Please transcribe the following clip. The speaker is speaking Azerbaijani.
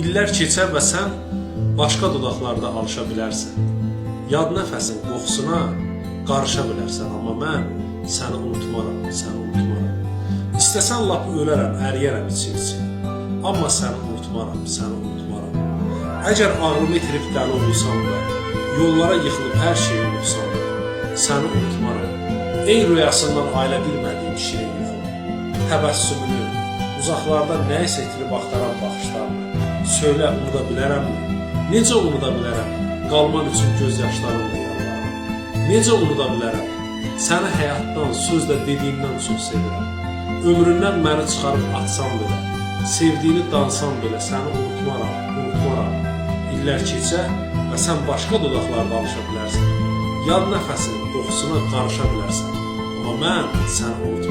İllər keçər və sən başqa dodaqlarda alışa bilərsən. Yad nəfəsin qoxusuna qarışa bilərsən, amma mən səni unutmaram, səni unutmaram. İstəsən lap ölərəm, əriyərəm için-için. Amma səni unutmaram, səni unutmaram. Əgər ağlımı itirib dəli olsam da, yollara yıxılıb hər şeyi unutsam da, səni unutmaram. Ey rüyasından ailə bilmədiyim şirin yuxum, təbəssümünü, uzaqlarda nə isə itirib axtaran baxışlarını, söylə unuda bilərəmmi? Necə unuda bilərəm? Qalman üçün göz yaşlarımla yalvarıram. Necə unuda bilərəm? Səni həyatdan, sözlə dediyimdən çox sevirəm. Ömründən məni çıxarıb atsan belə, sevdiyini dansan belə səni unutmaram, unutmaram. İllər keçər və sən başqa dodaqlarda alışa bilərsən. Yad nəfəsin qoxusuna qarışa bilərsən. Amma mən səni unutmaram.